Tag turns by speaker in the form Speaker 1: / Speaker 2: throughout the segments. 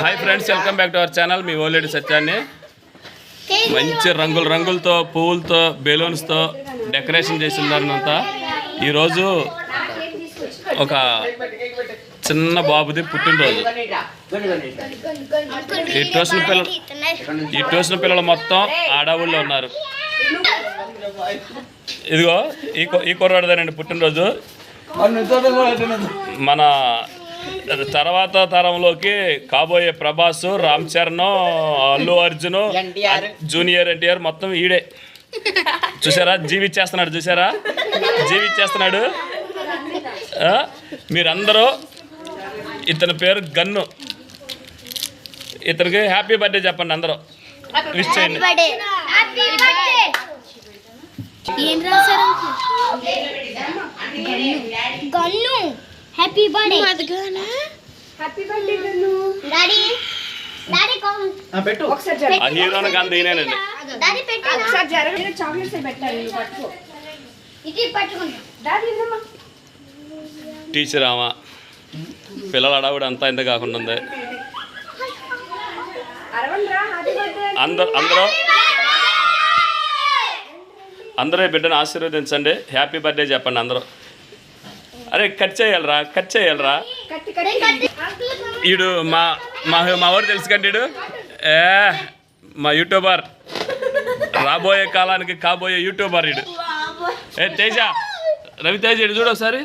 Speaker 1: Hi friends welcome back to our channel మీ ఓలేడి సత్యాన్ని. మంచి రంగుల రంగులతో పువ్వులతో బెలూన్స్తో డెకరేషన్ చేసిందన్నంతా ఈరోజు ఒక చిన్న బాబుది పుట్టినరోజు. ఈ ట్యూషన్ పిల్లలు ఈ ట్యూషన్ పిల్లలు మొత్తం ఆడవుల్లో ఉన్నారు. ఇదిగో ఈ కొ- ఈ కుర్రాడిదేనండి పుట్టినరోజు. మన తర్వాత తరంలోకి కాబోయే ప్రభాస్ రామ్ చరణ్ అల్లు అర్జున్. జూనియర్ ఎన్టీఆర్ మొత్తం ఈడే. చూసారా? జీవిచ్చేస్తున్నాడు చూసారా? జీవిచ్చేస్తున్నాడు. ఆ? మీరందరూ ఇతని పేరు గన్ను. ఇతనికి హ్యాపీ బర్త్డే చెప్పండి అందరూ. విష్ చేయండి.
Speaker 2: ఏం రాశారు Gannu happy birthday daddy daddy call
Speaker 3: పెట్టు.
Speaker 1: ఆ హీరోని గన్ ఈయనేనండి
Speaker 2: డాడీ పెట్టానా
Speaker 4: ఒకసారి జరగ. చాక్లెట్స్ పెట్టాలి నువ్వు పట్టుకో.
Speaker 2: ఇది పట్టుకున్నా
Speaker 4: డాడీ ఇదమ్మా.
Speaker 1: టీచర్ ఆమె పిల్లల అడవుడు అంతా ఇంత కాకుండా ఉంది.
Speaker 4: హ్యాపీ బర్త్డే
Speaker 1: అందరు అందరూ. అందరూ ఈ బిడ్డను ఆశీర్వదించండి. హ్యాపీ బర్త్డే చెప్పండి అందరూ. అరే కట్ చేయాలరా కట్ చేయాలరా. ఈడు మా మా మా ఊరు తెలుసు ఏ మా యూట్యూబర్. రాబోయే కాలానికి కాబోయే యూట్యూబర్ ఈడు. ఏ తేజ రవితేజ ఇడు చూడు ఒకసారి.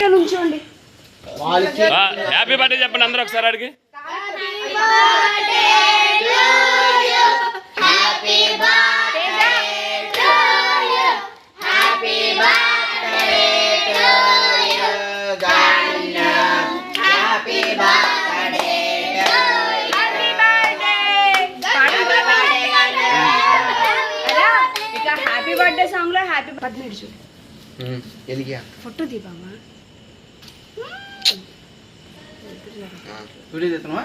Speaker 3: వాడు
Speaker 4: నుంచోండి
Speaker 1: హ్యాపీ బర్త్డే చెప్పండి అందరూ ఒకసారి అడిగి
Speaker 4: అలా ఇక హ్యాపీ బర్త్డే సాంగ్లో హ్యాపీ పద్మిడి చూడు
Speaker 3: ఎలిగా.
Speaker 4: ఫోటో దీపమ్మా
Speaker 3: video తీస్తున్నావా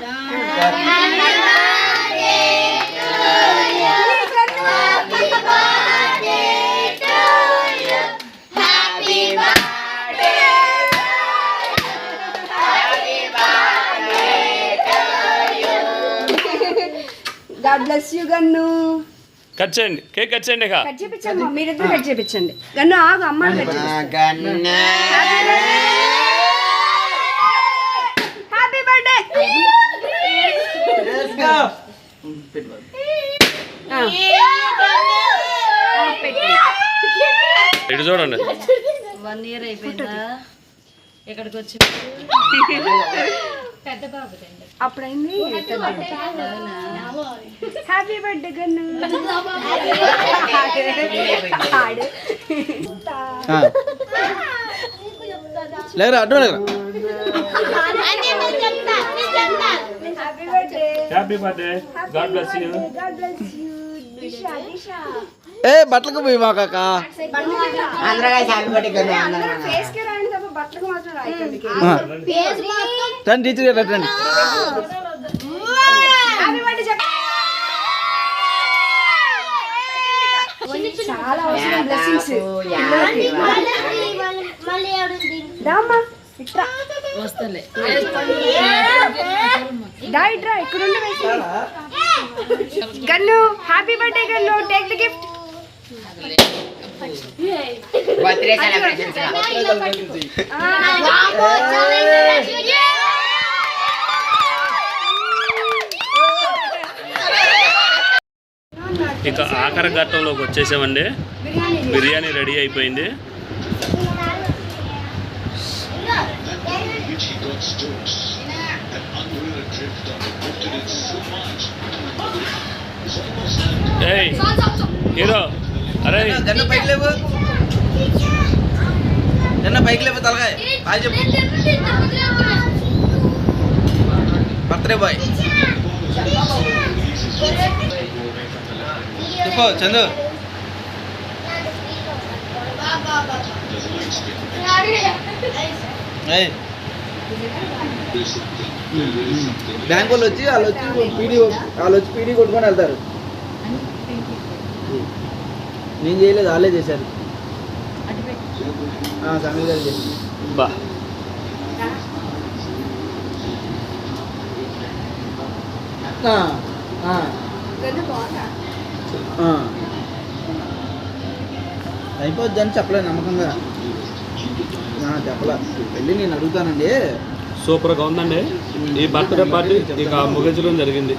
Speaker 4: god bless you Gannu
Speaker 1: cut చేయండి. కేక్ కట్ చేయండి
Speaker 4: కట్ చేపించమ్మా మీరిద్దరు కట్ చేపించండి గన్ను ఆగు అమ్మ కట్ చేపిస్తా.
Speaker 1: ఇటు చూడండి.
Speaker 5: వన్ ఇయర్ అయిపోయిందా? ఇక్కడికి వచ్చి పెద్ద బాబు
Speaker 4: అప్పుడైంది. హ్యాపీ బర్త్డే గన్ను ఆడు
Speaker 3: లేరా అడ్డు లేరా
Speaker 4: happy birthday
Speaker 1: happy birthday god bless you
Speaker 4: god bless you Disha Disha
Speaker 3: ఏ బట్టలకు పోయి మా కాక రండి టీచర్ గారు రండి
Speaker 4: చాలా అవసరం బ్లెస్సింగ్స్ ఇట్రా.
Speaker 5: వస్తలే.
Speaker 4: ఇట్రా ఇక్కడ ఉండి Gannu happy birthday Gannu take the gift
Speaker 3: birthday celebrations
Speaker 1: ఇక ఆఖరి ఘట్టంలోకి వచ్చేసామండి బిర్యానీ రెడీ అయిపోయింది
Speaker 6: which he got stokes. An unreal drift on the lifted it so much. It's almost like
Speaker 1: ఏయ్ హీరో అరే
Speaker 3: గన్ను పైకి లేవు. గన్ను పైకి లేవు తలకాయ. హాయ్ చెప్పు. Birthday boy. చెప్పు చందు. ఏయ్. బ్యాంక్ వాళ్ళు వచ్చి వాళ్ళు వచ్చి పీడీ వాళ్ళు వచ్చి పీడీ కొట్టుకొని వెళ్తారు. నేను చేయలేదు వాళ్ళే చేశారు. ఆ, సమీర్ గారు చేశారు.
Speaker 1: బా.
Speaker 3: ఆ, ఆ,
Speaker 4: గన్ను బాగుందా?
Speaker 3: ఆ. అయిపోద్ది అని చెప్పలేదు నమ్మకంగా. చెప్పలే. వెళ్ళి నేను అడుగుతానండి.
Speaker 1: సూపర్గా ఉందండి. ఈ బర్త్డే పార్టీ ఇక ముగించడం జరిగింది.